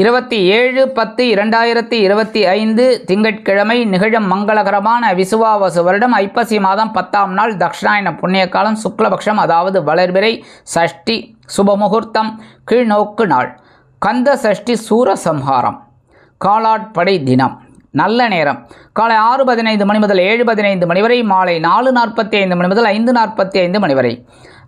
இருபத்தி ஏழு பத்து இரண்டாயிரத்தி இருபத்தி ஐந்து திங்கட்கிழமை நிகழும் மங்களகரமான விசுவாவசு வருடம் ஐப்பசி மாதம் பத்தாம் நாள் தக்ஷணாயன புண்ணிய காலம் சுக்லபக்ஷம் அதாவது வளர்பிறை சஷ்டி சுபமுகூர்த்தம் கீழ்நோக்கு நாள். கந்த சஷ்டி சூரசம்ஹாரம். காலாட்படை தினம். நல்ல நேரம். காலை ஆறு பதினைந்து மணி முதல் ஏழு பதினைந்து மணி வரை மாலை நாலு நாற்பத்தி ஐந்து மணி முதல் ஐந்து நாற்பத்தி ஐந்து மணி வரை.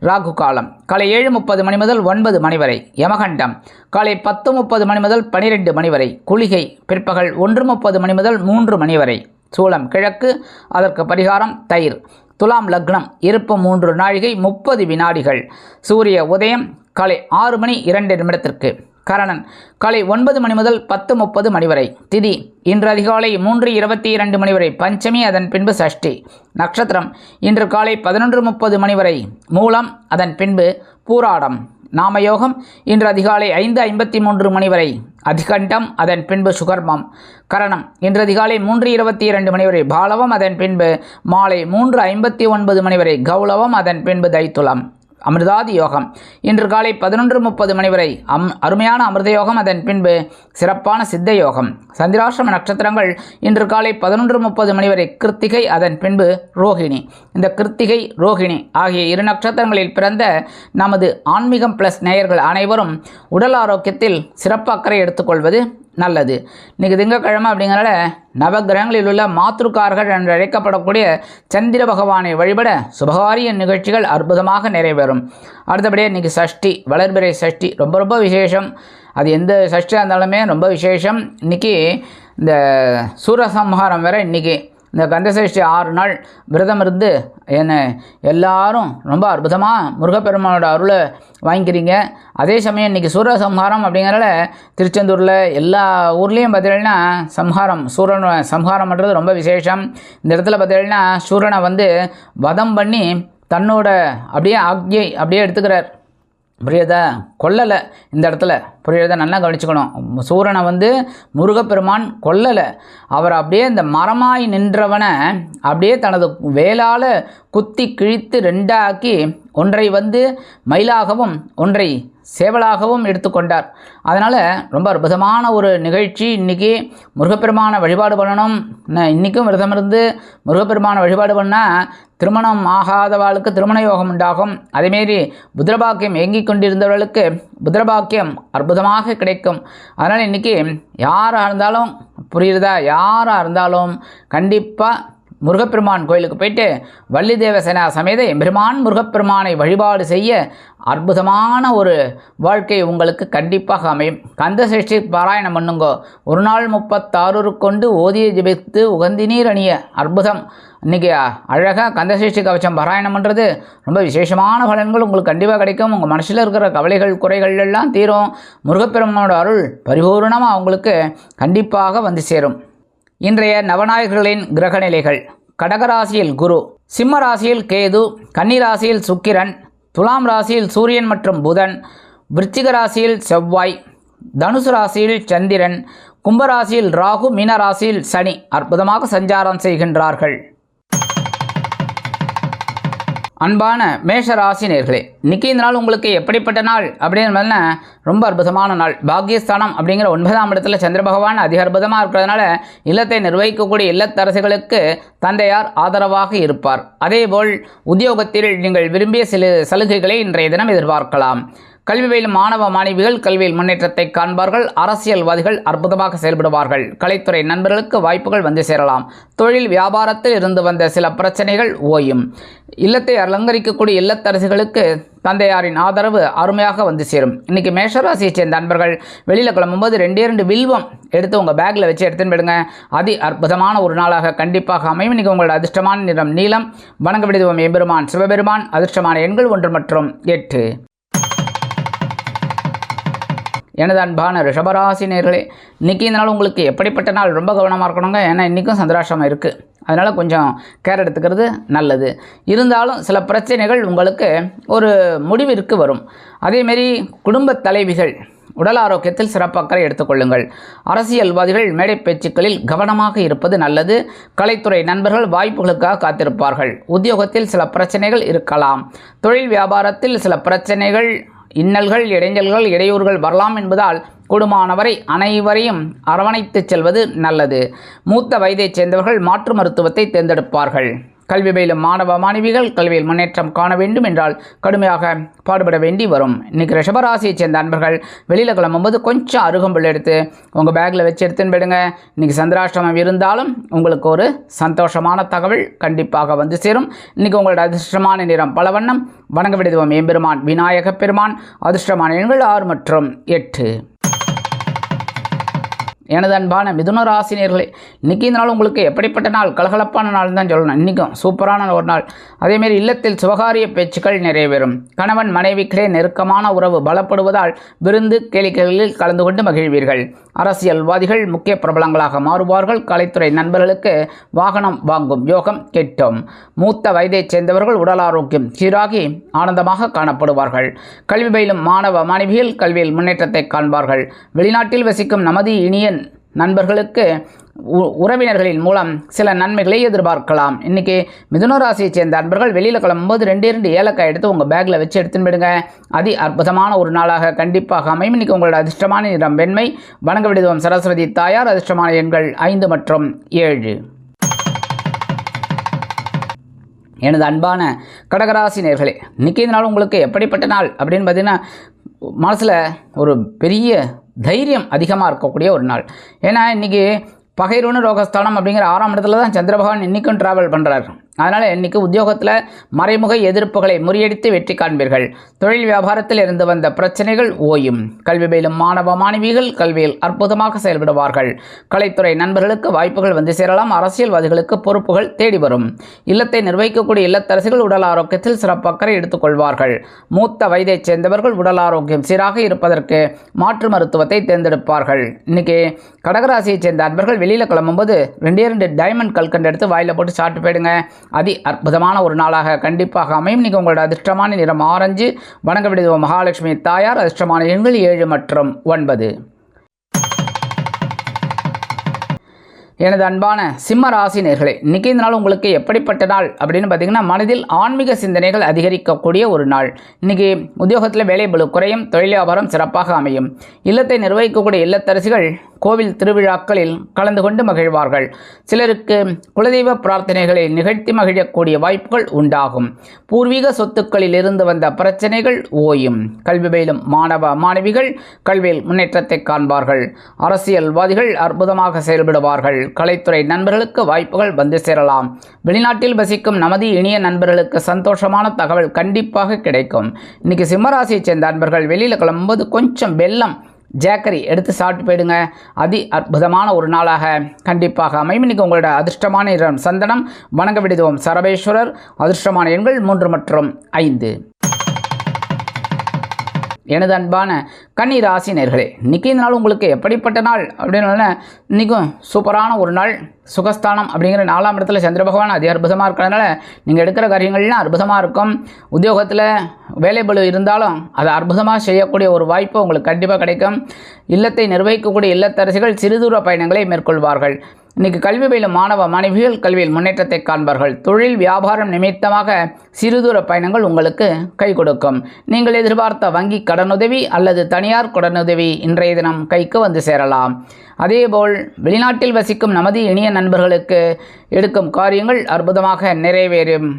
ராகு காலம் காலை ஏழு முப்பது மணி முதல் ஒன்பது மணி வரை யமகண்டம். காலை பத்து முப்பது மணி முதல் பனிரெண்டு மணி வரை குளிகை. பிற்பகல் ஒன்று முப்பது மணி முதல் மூன்று மணி வரை சூளம் கிழக்கு. அதற்கு பரிகாரம் தயிர். துலாம் லக்னம் இருப்பு மூன்று நாழிகை முப்பது வினாடிகள். சூரிய உதயம் காலை ஆறு மணி இரண்டு நிமிடத்திற்கு. கரணன். காலை ஒன்பது மணி முதல் பத்து முப்பது மணி வரை. திதி இன்று அதிகாலை மூன்று இருபத்தி இரண்டு மணி வரை. பஞ்சமி அதன் பின்பு சஷ்டி. நட்சத்திரம் இன்று காலை பதினொன்று முப்பது மணி வரை. மூலம் அதன் பின்பு பூராடம். நாமயோகம் இன்று அதிகாலை ஐந்து ஐம்பத்தி மூன்று மணி வரை. அதிகண்டம் அதன் பின்பு சுகர்மம். கரணம் இன்று அதிகாலை மூன்று இருபத்தி இரண்டு மணி வரை. பாலவம் அதன் பின்பு மாலை மூன்று ஐம்பத்தி ஒன்பது மணி வரை. கௌளவம் அதன் பின்பு தைத்துலம். அமிர்தாதி யோகம் இன்று காலை பதினொன்று முப்பது மணி வரை அம் அருமையான அமிர்த யோகம் அதன் பின்பு சிறப்பான சித்த யோகம் சந்திராசிரம நட்சத்திரங்கள் இன்று காலை பதினொன்று முப்பது மணி வரை கிருத்திகை அதன் பின்பு ரோகிணி. இந்த கிருத்திகை ரோகிணி ஆகிய இரு நட்சத்திரங்களில் பிறந்த நமது ஆன்மீகம் ப்ளஸ் நேயர்கள் அனைவரும் உடல் ஆரோக்கியத்தில் சிறப்பு அக்கறை எடுத்துக்கொள்வது நல்லது. இன்றைக்கி திங்கக்கிழமை அப்படிங்கிறனால நவகிரகங்களில் உள்ள மாத்ருக்கார்கள் என்று அழைக்கப்படக்கூடிய சந்திர பகவானை வழிபட சுபகாரிய நிகழ்ச்சிகள் அற்புதமாக நிறைவேறும். அடுத்தபடியே இன்றைக்கி சஷ்டி வளர்பிறை சஷ்டி ரொம்ப ரொம்ப விசேஷம். அது எந்த சஷ்டியாக இருந்தாலுமே ரொம்ப விசேஷம். இன்றைக்கி இந்த சூரசம்ஹாரம் வேறு இன்றைக்கி இந்த கந்தசஷ்டி ஆறு நாள் விரதம் இருந்து என்ன எல்லாரும் ரொம்ப அற்புதமாக முருகப்பெருமானோட அருளை வாங்கிக்கிறீங்க. அதே சமயம் இன்றைக்கி சூரசம்ஹாரம் அப்படிங்கிறனால திருச்செந்தூரில் எல்லா ஊர்லேயும் பார்த்தீங்கன்னா சம்ஹாரம் சூரன் சம்ஹாரம் பண்ணுறது ரொம்ப விசேஷம். இந்த இடத்துல பார்த்தீங்கன்னா சூரனை வந்து வதம் பண்ணி தன்னோட அப்படியே ஆக்ஞை அப்படியே எடுத்துக்கிறார். புரியுதா? கொல்லலை. இந்த இடத்துல. புரியுறதா நல்லா கவனிச்சுக்கணும். சூரனை வந்து முருகப்பெருமான் கொல்லலை. அவர் அப்படியே இந்த மரமாய் நின்றவனை அப்படியே தனது வேலால் குத்தி கிழித்து ரெண்டாக்கி ஒன்றை வந்து மயிலாகவும் ஒன்றை சேவலாகவும் எடுத்துக்கொண்டார் அதனால் ரொம்ப அற்புதமான ஒரு நிகழ்ச்சி. இன்றைக்கி முருகப்பெருமான வழிபாடு பண்ணணும். இன்றைக்கும் விரதம் இருந்து முருகப்பெருமான வழிபாடு பண்ணால் திருமணம் ஆகாதவாளுக்கு திருமண யோகம் உண்டாகும் அதேமாரி புத்திரபாக்கியம் ஏங்கிக் கொண்டிருந்தவர்களுக்கு புத்திரபாக்கியம் அற்புதமாக கிடைக்கும். அதனால் இன்றைக்கி யாராக இருந்தாலும் புரியுறதா? யாராக இருந்தாலும் கண்டிப்பாக முருகப்பெருமான் கோயிலுக்கு போயிட்டு வள்ளி தேவசேனா சமேத எம்பெருமான் முருகப்பெருமானை வழிபாடு செய்ய அற்புதமான ஒரு வாழ்க்கை உங்களுக்கு கண்டிப்பாக அமையும். கந்த சஷ்டி பாராயணம் பண்ணுங்கோ. ஒரு நாள் முப்பத்தாறு கொண்டு ஓதிய ஜெபித்து உகந்தினீர் அணிய அற்புதம். இன்றைக்கி அழகாக கந்தசேஷ்டி கவச்சம் பாராயணம் பண்ணுறது ரொம்ப விசேஷமான பலன்கள் உங்களுக்கு கண்டிப்பாக கிடைக்கும். உங்கள் மனசில் இருக்கிற கவலைகள் குறைகள் எல்லாம் தீரும். முருகப்பெருமானோட அருள் பரிபூர்ணமாக உங்களுக்கு கண்டிப்பாக வந்து சேரும். இன்றைய நவநாயகர்களின் கிரகநிலைகள். கடகராசியில் குரு சிம்ம ராசியில் கேது கன்னிராசியில் சுக்கிரன் துலாம் ராசியில் சூரியன் மற்றும் புதன் விருச்சிக ராசியில் செவ்வாய் தனுசு ராசியில் சந்திரன் கும்பராசியில் ராகு மீன ராசியில் சனி அற்புதமாக சஞ்சாரம் செய்கின்றார்கள். அன்பான மேஷ ராசி நேர்களே இன்னைக்கு இந்த நாள் உங்களுக்கு எப்படிப்பட்ட நாள்? அப்படின்னு ரொம்ப அற்புதமான நாள். பாக்கியஸ்தானம் அப்படிங்கிற ஒன்பதாம் இடத்துல சந்திர பகவான் அதிக அற்புதமாக இருக்கிறதுனால இல்லத்தை நிர்வகிக்கக்கூடிய இல்லத்தரசுகளுக்கு தந்தையார் ஆதரவாக இருப்பார். அதேபோல் உத்தியோகத்தில் நீங்கள் விரும்பிய சில சலுகைகளை இன்றைய தினம் எதிர்பார்க்கலாம். கல்வி பயிலும் மாணவ மாணவிகள் கல்வியில் முன்னேற்றத்தை காண்பார்கள். அரசியல்வாதிகள் அற்புதமாக செயல்படுவார்கள். கலைத்துறை நண்பர்களுக்கு வாய்ப்புகள் வந்து சேரலாம். தொழில் வியாபாரத்தில் இருந்து வந்த சில பிரச்சனைகள் ஓயும். இல்லத்தை அலங்கரிக்கக்கூடிய இல்லத்தரசிகளுக்கு தந்தையாரின் ஆதரவு அருமையாக வந்து சேரும். இன்னைக்கு மேஷராசியை சேர்ந்த நண்பர்கள் வெளியில் கிளம்பும்போது ரெண்டே ரெண்டு வில்வம் எடுத்து உங்கள் பேக்கில் வச்சு எடுத்துன்னு போயிடுங்க. அதி அற்புதமான ஒரு நாளாக கண்டிப்பாக அமையும். இன்றைக்கி உங்களோட அதிர்ஷ்டமான நிறம் நீளம் வணங்க விடுதுவம் எம்பெருமான். சிவபெருமான் அதிர்ஷ்டமான எண்கள் ஒன்று மற்றும் எட்டு. எனது அன்பான ரிஷபராசி நேர்களே இன்றைக்கி இந்த நாள் உங்களுக்கு எப்படிப்பட்ட நாள்? ரொம்ப கவனமாக இருக்கணுங்க. ஏன்னா இன்றைக்கும் சந்திராசிரமம் இருக்குது அதனால் கொஞ்சம் கேர் எடுத்துக்கிறது நல்லது. இருந்தாலும் சில பிரச்சனைகள் உங்களுக்கு ஒரு முடிவிற்கு வரும். அதேமாரி குடும்ப தலைவிகள் உடல் ஆரோக்கியத்தில் சிறப்பு அக்கறை எடுத்துக்கொள்ளுங்கள் அரசியல்வாதிகள் மேடை பேச்சுக்களில் கவனமாக இருப்பது நல்லது. கலைத்துறை நண்பர்கள் வாய்ப்புகளுக்காக காத்திருப்பார்கள். உத்தியோகத்தில் சில பிரச்சனைகள் இருக்கலாம். தொழில் வியாபாரத்தில் சில பிரச்சனைகள் இன்னல்கள் இடைஞ்சல்கள் இடையூறுகள் வரலாம் என்பதால் கூடுமானவரை அனைவரையும் அரவணைத்துச் செல்வது நல்லது. மூத்த வயதைச் சேர்ந்தவர்கள் மாற்று மருத்துவத்தை தேர்ந்தெடுப்பார்கள். கல்வி பயிலும் மாணவ மாணவிகள் கல்வியில் முன்னேற்றம் காண வேண்டும் என்றால் கடுமையாக பாடுபட வேண்டி வரும். இன்னைக்கு ரிஷபராசியை சேர்ந்த அன்பர்கள் வெளியில் கிளம்பும்போது கொஞ்சம் அருகம்புல் எடுத்து உங்கள் பேக்கில் வச்சு எடுத்துன்னு போயிடுங்க. இன்றைக்கி சந்திராஷ்டமம் இருந்தாலும் உங்களுக்கு ஒரு சந்தோஷமான தகவல் கண்டிப்பாக வந்து சேரும். இன்னைக்கு உங்களோட அதிர்ஷ்டமான நிறம் பல வண்ணம் வணங்க விடுதுவோம் எம்பெருமான் விநாயகப் பெருமான். அதிர்ஷ்டமான எண்கள் ஆறு மற்றும் எட்டு. எனது அன்பான மிதுன ராசினியர்களே இன்றைக்கி இந்த நாள் உங்களுக்கு எப்படிப்பட்ட நாள்? கலகலப்பான நாள் தான் சொல்லணும். இன்றைக்கும் சூப்பரான ஒரு நாள். அதேமாரி இல்லத்தில் சுபகாரிய பேச்சுக்கள் நிறைவேறும். கணவன் மனைவிக்கிடையே நெருக்கமான உறவு பலப்படுவதால் விருந்து கேளிக்கைகளில் கலந்து கொண்டு மகிழ்வீர்கள். அரசியல்வாதிகள் முக்கிய பிரபலங்களாக மாறுவார்கள். கலைத்துறை நண்பர்களுக்கு வாகனம் வாங்கும் யோகம் கெட்டும். மூத்த வயதைச் சேர்ந்தவர்கள் உடல் ஆரோக்கியம் சீராகி ஆனந்தமாக காணப்படுவார்கள். கல்வி பயிலும் மாணவ மாணவிகள் கல்வியில் முன்னேற்றத்தை காண்பார்கள். வெளிநாட்டில் வசிக்கும் நமது இனிய நண்பர்களுக்கு உ- உறவினர்களின் மூலம் சில நன்மைகளை எதிர்பார்க்கலாம். இன்றைக்கி மிதுன ராசியை சேர்ந்த அன்பர்கள் வெளியில் கிளம்பும்போது ரெண்டே ரெண்டு ஏலக்காய் எடுத்து உங்கள் பேக்கில் வச்சு எடுத்துன்னு போயிடுங்க. அதி அற்புதமான ஒரு நாளாக கண்டிப்பாக அமையும். இன்றைக்கி உங்களோட அதிர்ஷ்டமான நிறம் வெண்மை வணங்க விடுதுவம் சரஸ்வதி தாயார் அதிர்ஷ்டமான எண்கள் ஐந்து மற்றும் ஏழு. எனது அன்பான கடகராசி நேர்களே இன்றைக்கி இந்த நாள் உங்களுக்கு எப்படிப்பட்ட நாள் அப்படின்னு பார்த்தீங்கன்னா மனசில் ஒரு பெரிய தைரியம் அதிகமாக இருக்கக்கூடிய ஒரு நாள். ஏன்னா இன்றைக்கி பகைரோனு ரோகஸ்தானம் அப்படிங்கிற ஆறாம் இடத்துல தான் சந்திர பகவான் இன்றைக்கும் ட்ராவல் பண்ணுறாரு அதனால் இன்றைக்கி உத்தியோகத்தில் மறைமுக எதிர்ப்புகளை முறியடித்து வெற்றி காண்பீர்கள். தொழில் வியாபாரத்தில் இருந்து வந்த பிரச்சனைகள் ஓயும். கல்வி பயிலும் மாணவ மாணவிகள் கல்வியில் அற்புதமாக செயல்படுவார்கள். கலைத்துறை நண்பர்களுக்கு வாய்ப்புகள் வந்து சேரலாம். அரசியல்வாதிகளுக்கு பொறுப்புகள் தேடி வரும். இல்லத்தை நிர்வகிக்கக்கூடிய இல்லத்தரசிகள் உடல் ஆரோக்கியத்தில் சிறப்பு அக்கறை எடுத்துக்கொள்வார்கள். மூத்த வயதைச் சேர்ந்தவர்கள் உடல் ஆரோக்கியம் சீராக இருப்பதற்கு மாற்று மருத்துவத்தை தேர்ந்தெடுப்பார்கள். இன்னைக்கு கடகராசியைச் சேர்ந்த அன்பர்கள் வெளியில் கிளம்பும்போது ரெண்டே ரெண்டு டைமண்ட் கல்கண்டு எடுத்து வாயில் போட்டு சாப்பிட்டு போயிடுங்க. அதி அற்புதமான ஒரு நாளாக கண்டிப்பாக அமையும். இன்னைக்கு உங்களோட அதிர்ஷ்டமான நிறம் ஆரஞ்சு வணங்க விடுவோம் மகாலட்சுமி தாயார். அதிர்ஷ்டமான எண்கள் ஏழு மற்றும் ஒன்பது. எனது அன்பான சிம்ம ராசினியர்களே இன்றைக்கி இந்த நாள் உங்களுக்கு எப்படிப்பட்ட நாள் அப்படின்னு பார்த்தீங்கன்னா மனதில் ஆன்மீக சிந்தனைகள் அதிகரிக்கக்கூடிய ஒரு நாள். இன்றைக்கி உத்தியோகத்தில் வேலைபளு குறையும் தொழில் வியாபாரம் சிறப்பாக அமையும். இல்லத்தை நிர்வகிக்கக்கூடிய இல்லத்தரசிகள் கோவில் திருவிழாக்களில் கலந்து கொண்டு மகிழ்வார்கள். சிலருக்கு குலதெய்வ பிரார்த்தனைகளை நிகழ்த்தி மகிழக்கூடிய வாய்ப்புகள் உண்டாகும். பூர்வீக சொத்துக்களில் இருந்து வந்த பிரச்சனைகள் ஓயும். கல்வி பயிலும் மாணவ மாணவிகள் கல்வியில் முன்னேற்றத்தை காண்பார்கள். அரசியல்வாதிகள் அற்புதமாக செயல்படுவார்கள். கலைத்துறை நண்பர்களுக்கு வாய்ப்புகள் வந்து சேரலாம். வெளிநாட்டில் வசிக்கும் நமது இனிய நண்பர்களுக்கு சந்தோஷமான தகவல் கண்டிப்பாக கிடைக்கும். இன்னைக்கு சிம்மராசியைச் சேர்ந்த நண்பர்கள் வெளியில் கிளம்பும்போது கொஞ்சம் வெள்ளம் ஜேக்கரி எடுத்து சாப்பிட்டு போயிடுங்க. அதி அற்புதமான ஒரு நாளாக கண்டிப்பாக அமையும். இன்னைக்கு உங்களோட அதிர்ஷ்டமான இடம் சந்தனம். வணங்க விடுதோம் சரபேஸ்வரர். அதிர்ஷ்டமான எண்கள் மூன்று மற்றும் ஐந்து. எனது அன்பான கன்னி ராசி நேர்களே இன்றைக்கி இந்த நாள் உங்களுக்கு எப்படிப்பட்ட நாள் அப்படின்னு இன்றைக்கும் சூப்பரான ஒரு நாள் சுகஸ்தானம் அப்படிங்கிற நாலாம் இடத்துல சந்திர பகவான் அதிக அற்புதமாக இருக்கிறதுனால நீங்கள் எடுக்கிற காரியங்கள்லாம் அற்புதமாக இருக்கும். உத்தியோகத்தில் வேலைபளு இருந்தாலும் அதை அற்புதமாக செய்யக்கூடிய ஒரு வாய்ப்பு உங்களுக்கு கண்டிப்பாக கிடைக்கும். இல்லத்தை நிர்வகிக்கக்கூடிய இல்லத்தரசிகள் சிறுதூர பயணங்களை மேற்கொள்வார்கள். இன்னைக்கு கல்வி பயிலும் மாணவ மாணவிகள் கல்வியில் முன்னேற்றத்தை காண்பார்கள். தொழில் வியாபாரம் நிமித்தமாக சிறுதூர பயணங்கள் உங்களுக்கு கை கொடுக்கும். நீங்கள் எதிர்பார்த்த வங்கி கடனுதவி அல்லது தனியார் கடனுதவி இன்றைய தினம் கைக்கு வந்து சேரலாம். அதேபோல் வெளிநாட்டில் வசிக்கும் நமது இனிய நண்பர்களுக்கு எடுக்கும் காரியங்கள் அற்புதமாக நிறைவேறும்.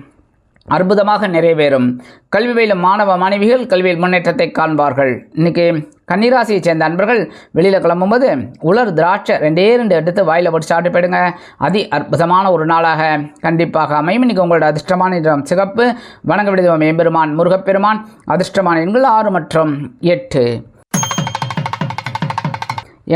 அற்புதமாக நிறைவேறும். கல்வி பயிலும் மாணவ மாணவிகள் கல்வியில் முன்னேற்றத்தை காண்பார்கள். இன்னைக்கு கன்னிராசியை சேர்ந்த அன்பர்கள் வெளியில் கிளம்பும்போது உலர் திராட்சை ரெண்டே ரெண்டு எடுத்து வாயில் போட்டு சாப்பிட்டு போயிடுங்க. அதி அற்புதமான ஒரு நாளாக கண்டிப்பாக அமையும். இன்னைக்கு உங்களோட அதிர்ஷ்டமான நிறம் சிகப்பு. வணங்க விடுதம் எம்பெருமான் முருகப்பெருமான். அதிர்ஷ்டமான எண்கள் ஆறு மற்றும் எட்டு.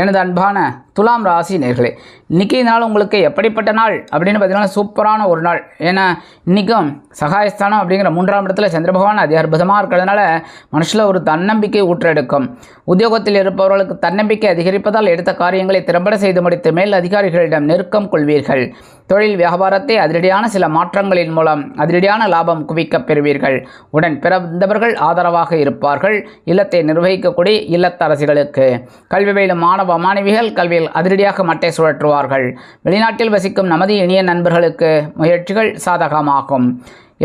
எனது அன்பான துலாம் ராசி நேர்களே இன்றைக்கி நாள் உங்களுக்கு எப்படிப்பட்ட நாள்? அப்படின்னு பார்த்தீங்கன்னா சூப்பரான ஒரு நாள். ஏன்னா இன்றைக்கும் சகாயஸ்தானம் அப்படிங்கிற மூன்றாம் இடத்துல சந்திர பகவான் அதி அற்புதமாக இருக்கிறதுனால மனுஷில் ஒரு தன்னம்பிக்கை ஊற்றெடுக்கும். உத்தியோகத்தில் இருப்பவர்களுக்கு தன்னம்பிக்கை அதிகரிப்பதால் எடுத்த காரியங்களை திறம்பட செய்து முடித்து மேல் அதிகாரிகளிடம் நெருக்கம் கொள்வீர்கள். தொழில் வியாபாரத்தை அதிரடியான சில மாற்றங்களின் மூலம் அதிரடியான லாபம் குவிக்கப் பெறுவீர்கள். உடன் பிறந்தவர்கள் ஆதரவாக இருப்பார்கள். இல்லத்தை நிர்வகிக்கக்கூடிய இல்லத்தரசிகளுக்கு. கல்வி பயிலும் மாணவ மாணவிகள் கல்வியில் அதிரடியாக மட்டை சுழற்றுவார்கள். வெளிநாட்டில் வசிக்கும் நமது இனிய நண்பர்களுக்கு முயற்சிகள் சாதகமாகும்.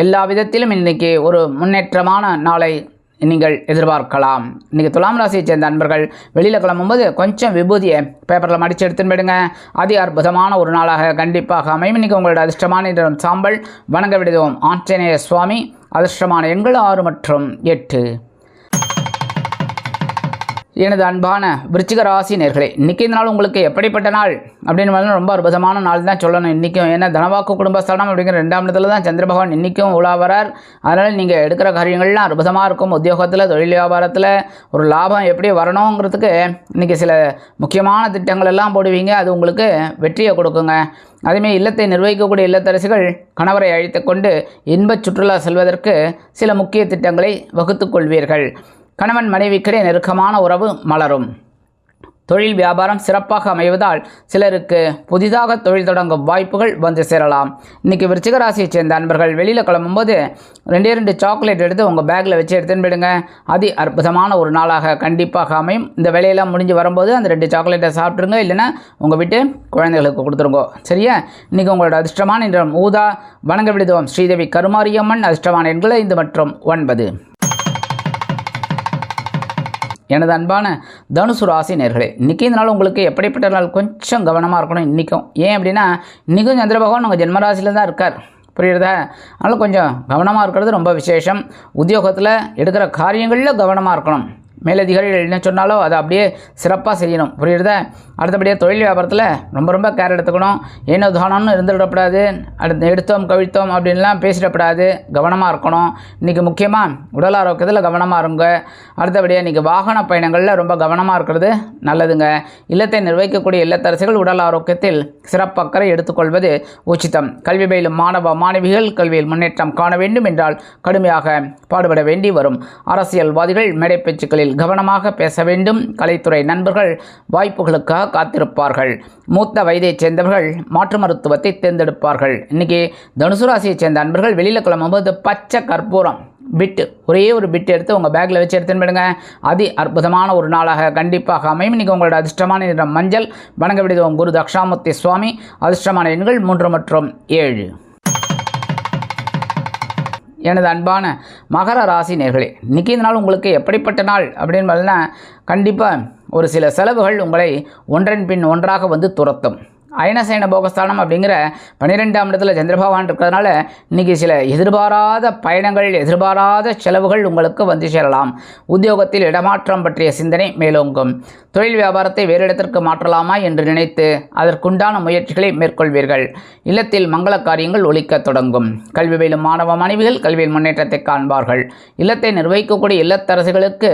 எல்லா விதத்திலும் இன்னைக்கு ஒரு முன்னேற்றமான நாளை நீங்கள் எதிர்பார்க்கலாம். இன்றைக்கி துலாம் ராசியை சேர்ந்த அன்பர்கள் வெளியில் கிளம்பும்போது கொஞ்சம் விபூதியை பேப்பரில் மடித்து எடுத்துன்னு போயிடுங்க. அதி அற்புதமான ஒரு நாளாக கண்டிப்பாக அமையும். இன்றைக்கி உங்களோட அதிர்ஷ்டமான சாம்பல் வணங்க விடுதோம் ஆஞ்சநேய சுவாமி அதிர்ஷ்டமான எண்கள் ஆறு மற்றும் எட்டு. எனது அன்பான விருச்சிக ராசி நேர்களே இன்றைக்கி இந்த நாள் உங்களுக்கு எப்படிப்பட்ட நாள்? அப்படின்னு ரொம்ப அற்புதமான நாள் தான் சொல்லணும். இன்றைக்கும் ஏன்னா தனவாக்கு குடும்பஸ்தானம் அப்படிங்கிற ரெண்டாம் இடத்துல தான் சந்திர பகவான் இன்றைக்கும் உலாவரார் அதனால் நீங்கள் எடுக்கிற காரியங்கள்லாம் அற்புதமாக இருக்கும். உத்தியோகத்தில் தொழில் வியாபாரத்தில் ஒரு லாபம் எப்படி வரணுங்கிறதுக்கு இன்றைக்கி சில முக்கியமான திட்டங்கள் எல்லாம் போடுவீங்க. அது உங்களுக்கு வெற்றியை கொடுக்குங்க. அதேமாதிரி இல்லத்தை நிர்வகிக்கக்கூடிய இல்லத்தரசிகள் கணவரை அழைத்து கொண்டு இன்பச் சுற்றுலா செல்வதற்கு சில முக்கிய திட்டங்களை வகுத்துக் கொள்வீர்கள். கணவன் மனைவிக்கிடையே நெருக்கமான உறவு மலரும். தொழில் வியாபாரம் சிறப்பாக அமைவதால் சிலருக்கு புதிதாக தொழில் தொடங்கும் வாய்ப்புகள் வந்து சேரலாம். இன்றைக்கி விருச்சிகராசியைச் சேர்ந்த அன்பர்கள் வெளியில் கிளம்பும்போது ரெண்டே ரெண்டு சாக்லேட் எடுத்து உங்கள் பேக்கில் வச்சு எடுத்துன்னு போயிடுங்க. அதி அற்புதமான ஒரு நாளாக கண்டிப்பாக அமையும். இந்த வேலையெல்லாம் முடிஞ்சு வரும்போது அந்த ரெண்டு சாக்லேட்டை சாப்பிட்ருங்க இல்லைன்னா உங்கள் வீட்டு குழந்தைகளுக்கு கொடுத்துருங்க. சரியா? இன்றைக்கி உங்களோட அதிர்ஷ்டமான இன்றம் ஊதா வணங்க விடுதோம். ஸ்ரீதேவி கருமாரியம்மன் அதிர்ஷ்டமான எண்களை ஐந்து மற்றும் ஒன்பது. எனது அன்பான தனுசு ராசி நேர்களே இன்றைக்கி இந்த நாள் உங்களுக்கு எப்படிப்பட்ட நாள்? கொஞ்சம் கவனமாக இருக்கணும் இன்றைக்கும் ஏன் அப்படின்னா இன்றைக்கும் சந்திர பகவான் உங்கள் ஜென்மராசியில் தான் இருக்கார். புரியுறதா? அதனால் கொஞ்சம் கவனமாக இருக்கிறது ரொம்ப விசேஷம். உத்தியோகத்தில் எடுக்கிற காரியங்களில் கவனமாக இருக்கணும். மேலதிகாரிகள் என்ன சொன்னாலோ அதை அப்படியே சிறப்பாக செய்யணும். புரியுறதா? அடுத்தபடியாக தொழில் வியாபாரத்தில் ரொம்ப ரொம்ப கேர் எடுத்துக்கணும். ஏனோ தானம்னு இருந்துவிடக்கூடாது அடுத்து எடுத்தோம் கவிழ்த்தோம் அப்படின்லாம் பேசிடக்கூடாது கவனமாக இருக்கணும். இன்றைக்கி முக்கியமாக உடல் ஆரோக்கியத்தில் கவனமாக இருங்க. அடுத்தபடியாக இன்றைக்கி வாகன பயணங்களில் ரொம்ப கவனமாக இருக்கிறது நல்லதுங்க. இல்லத்தை நிர்வகிக்கக்கூடிய இல்லத்தரசிகள் உடல் ஆரோக்கியத்தில் சிறப்பக்கறை எடுத்துக்கொள்வது உச்சிதம். கல்வி பயிலும் மாணவ மாணவிகள் கல்வியில் முன்னேற்றம் காண வேண்டும் என்றால் கடுமையாக பாடுபட வேண்டி வரும். அரசியல்வாதிகள் மேடை பேச்சுக்களில் கவனமாக பேச வேண்டும். கலைத்துறை நண்பர்கள் வாய்ப்புகளுக்காக காத்திருப்பார்கள். மூத்த வயதைச் சேர்ந்தவர்கள் மாற்று மருத்துவத்தை தேர்ந்தெடுப்பார்கள். இன்னைக்கு தனுசு ராசியைச் சேர்ந்த நண்பர்கள் வெளியில் கிளம்பும்போது பச்சை கற்பூரம். பிட்டு. ஒரே ஒரு பிட் எடுத்து உங்கள் பேக்கில் வச்சு எடுத்துன்னு போயிடுங்க. அதி அற்புதமான ஒரு நாளாக கண்டிப்பாக அமையும். இன்றைக்கி உங்களோட அதிர்ஷ்டமான நிறம் மஞ்சள். வணங்க விடுதோம் குரு தக்ஷாமூர்த்தி சுவாமி. அதிர்ஷ்டமான எண்கள் மூன்று மற்றும் ஏழு. எனது அன்பான மகர ராசி நேர்களே இன்றைக்கி இந்த நாள் உங்களுக்கு எப்படிப்பட்ட நாள் அப்படின்னு பார்த்தீங்கன்னா கண்டிப்பாக ஒரு சில செலவுகள் உங்களை ஒன்றன் பின் ஒன்றாக வந்து துரத்தும். அயனசேன போகஸ்தானம் அப்படிங்கிற பன்னிரெண்டாம் இடத்துல சந்திரபகவான் இருக்கிறதுனால இன்றைக்கி சில எதிர்பாராத பயணங்கள் எதிர்பாராத செலவுகள் உங்களுக்கு வந்து சேரலாம். உத்தியோகத்தில் இடமாற்றம் பற்றிய சிந்தனை மேலோங்கும். தொழில் வியாபாரத்தை வேறு இடத்திற்கு மாற்றலாமா என்று நினைத்து அதற்குண்டான முயற்சிகளை மேற்கொள்வீர்கள். இல்லத்தில் மங்கள காரியங்கள் ஒழிக்கத் தொடங்கும். கல்வி பயிலும் மாணவ மாணவிகள் கல்வியில் முன்னேற்றத்தை காண்பார்கள். இல்லத்தை நிர்வகிக்கக்கூடிய இல்லத்தரசுகளுக்கு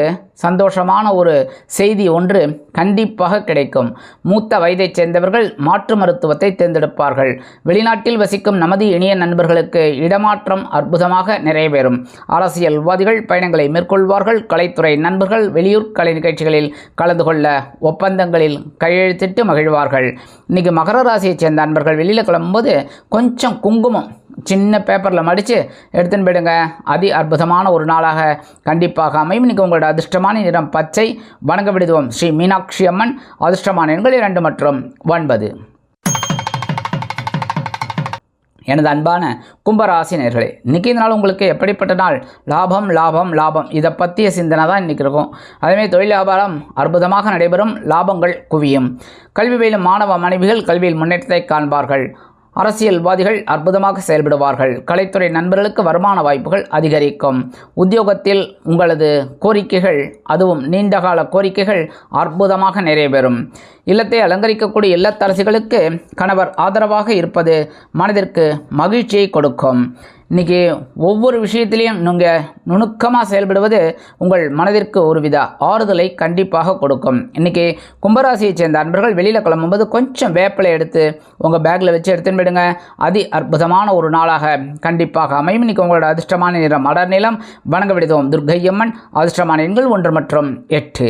சந்தோஷமான ஒரு செய்தி ஒன்று கண்டிப்பாக கிடைக்கும். மூத்த வயதைச் சேர்ந்தவர்கள் மாற்று மருத்துவத்தை தேர்ந்தெடுப்பார்கள். வெளிநாட்டில் வசிக்கும் நமது இனிய நண்பர்களுக்கு இடமாற்றம் அற்புதமாக நிறைவேறும். அரசியல்வாதிகள் பயணங்களை மேற்கொள்வார்கள். கலைத்துறை நண்பர்கள் வெளியூர் கலை நிகழ்ச்சிகளில் கலந்து கொள்ள ஒப்பந்தங்களில் கையெழுத்திட்டு மகிழ்வார்கள். இன்னைக்கு மகர ராசியைச் சேர்ந்த நண்பர்கள் வெளியில் கிளம்பும்போது கொஞ்சம் குங்குமம் சின்ன பேப்பரில் மடித்து எடுத்துன்னு போயிடுங்க. அதி அற்புதமான ஒரு நாளாக கண்டிப்பாக அமையும். இன்றைக்கி உங்களோட அதிர்ஷ்டமான நிறம் பச்சை. வணங்க விடுதுவோம் ஸ்ரீ மீனாட்சி அம்மன். அதிர்ஷ்டமான எண்கள் இரண்டு மற்றும் ஒன்பது. எனது அன்பான கும்பராசினியர்களே இன்றைக்கி இந்த நாள் உங்களுக்கு எப்படிப்பட்ட நாள்? லாபம் லாபம் லாபம். இதை பற்றிய சிந்தனை தான் இன்றைக்கி இருக்கும். அதேமாதிரி தொழில் வியாபாரம் அற்புதமாக நடைபெறும். லாபங்கள் குவியும். கல்வி பயிலும் மாணவ மாணவிகள் கல்வியில் முன்னேற்றத்தை காண்பார்கள். அரசியல்வாதிகள் அற்புதமாக செயல்படுவார்கள். கலைத்துறை நண்பர்களுக்கு வருமான வாய்ப்புகள் அதிகரிக்கும். உத்தியோகத்தில் உங்களது கோரிக்கைகள் அதுவும் நீண்டகால கோரிக்கைகள் அற்புதமாக நிறைவேறும். இல்லத்தை அலங்கரிக்கக்கூடிய இல்லத்தரசிகளுக்கு கணவர் ஆதரவாக இருப்பது மனதிற்கு மகிழ்ச்சியை கொடுக்கும். இன்றைக்கி ஒவ்வொரு விஷயத்திலையும் நீங்கள் நுணுக்கமாக செயல்படுவது உங்கள் மனதிற்கு ஒருவித ஆறுதலை கண்டிப்பாக கொடுக்கும். இன்றைக்கி கும்பராசியைச் சேர்ந்த அன்பர்கள் வெளியில் கிளம்பும்போது கொஞ்சம் வேப்பிலை எடுத்து உங்கள் பேக்கில் வச்சு எடுத்துன்னு போயிடுங்க. அதி அற்புதமான ஒரு நாளாக கண்டிப்பாக அமையும். இன்றைக்கி உங்களோட அதிர்ஷ்டமான நிறம் அடர் நிலம் வணங்க விடுதோம். துர்க்கையம்மன் அதிர்ஷ்டமான எண்கள் ஒன்று மற்றும் எட்டு.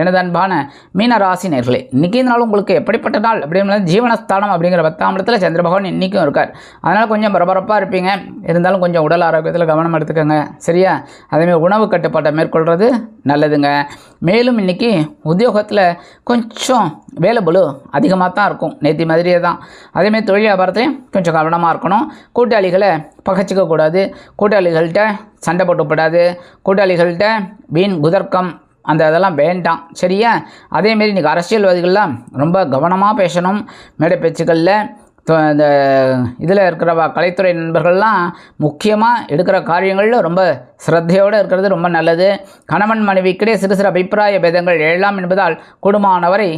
எனது அன்பான மீன நேர்களே இன்றைக்கி நாள் உங்களுக்கு எப்படிப்பட்ட நாள்? அப்படிங்கிற ஜீவனஸ்தானம் அப்படிங்கிற பத்தாம் இடத்துல சந்திர பகவான் இன்றைக்கும் இருக்கார். அதனால் கொஞ்சம் பரபரப்பாக இருப்பீங்க. இருந்தாலும் கொஞ்சம் உடல் ஆரோக்கியத்தில் கவனம் எடுத்துக்கோங்க. சரியா? அதேமாதிரி உணவு கட்டுப்பாட்டை மேற்கொள்கிறது நல்லதுங்க. மேலும் இன்றைக்கி உத்தியோகத்தில் கொஞ்சம் வேலை பலு அதிகமாக தான் இருக்கும். நேற்று மாதிரியே தான். அதேமாதிரி தொழில் வியாபாரத்தையும் கொஞ்சம் கவனமாக இருக்கணும். கூட்டாளிகளை பகச்சிக்கக்கூடாது. கூட்டாளிகள்கிட்ட சண்டை போட்டுப்படாது கூட்டாளிகள்கிட்ட வீண் குதர்க்கம் அந்த இதெல்லாம் வேண்டாம். சரியா? அதேமாரி இன்றைக்கி அரசியல்வாதிகள்லாம் ரொம்ப கவனமாக பேசணும். மேடை பேச்சுக்களில் இந்த இதில் இருக்கிற கலைத்துறை நண்பர்கள்லாம் முக்கியமாக எடுக்கிற காரியங்களில் ரொம்ப சிரத்தையோடு இருக்கிறது ரொம்ப நல்லது. கணவன் மனைவிக்கிடையே சிறு சிறு அபிப்பிராய பேதங்கள் எழலாம் என்பதால் குடும்பமானவரை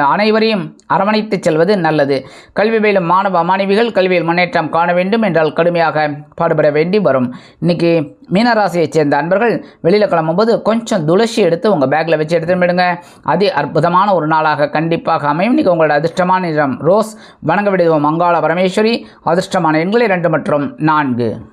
அனைவரையும் அரவணைத்துச் செல்வது நல்லது. கல்வி பயிலும் மாணவ மாணவிகள் கல்வியில் முன்னேற்றம் காண வேண்டும் என்றால் கடுமையாக பாடுபட வேண்டி வரும். இன்னைக்கு மீனராசியைச் சேர்ந்த அன்பர்கள் வெளியில் கிளம்பும்போது கொஞ்சம் துளசி எடுத்து உங்கள் பேக்கில் வச்சு எடுத்துட்டு போயிடுங்க. அதி அற்புதமான ஒரு நாளாக கண்டிப்பாக அமையும். இன்னைக்கு உங்களோட அதிர்ஷ்டமான நிறம் ரோஸ். வணங்க விடுவோம் மங்காள பரமேஸ்வரி. அதிர்ஷ்டமான எண்கள் இரண்டு மற்றும் நான்கு.